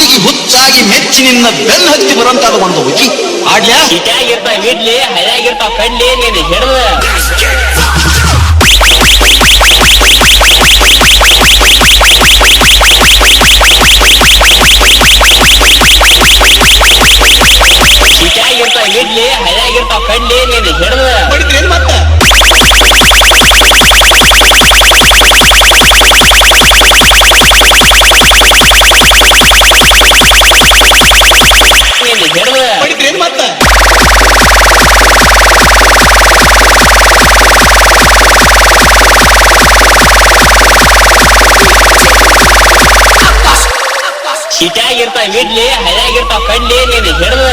ಸಲುವಾಗಿ ಮೆಚ್ಚಿ ನಿನ್ನ ಬೆನ್ನ ಹತ್ತಿ ಬರುವಂತಾದ ಒಂದು ಹುಗಿ ಆಡ್ಯಾ ಸಿಟ್ಯಾಗಿರ್ತಾವ ಇಡ್ಲಿ ಹಳ್ಯಾಗಿರ್ತಾವ ಕಡ್ಲಿ ನೀನು ಹಿಡ್ದ. ಸಿಟ್ಯಾಗಿರ್ತಾವ ಇಡ್ಲಿ ಹಳ್ಯಾಗಿರ್ತಾವ ಕಡ್ಲಿ ನೀನು ಹಿಡ್ದ. ಸಿಟ್ಯಾಗಿರ್ತಾವ ಇಡ್ಲಿ ಹಳ್ಯಾಗಿರ್ತಾವ ಕಡ್ಲಿ ನೀನು ಹಿಡ್ದ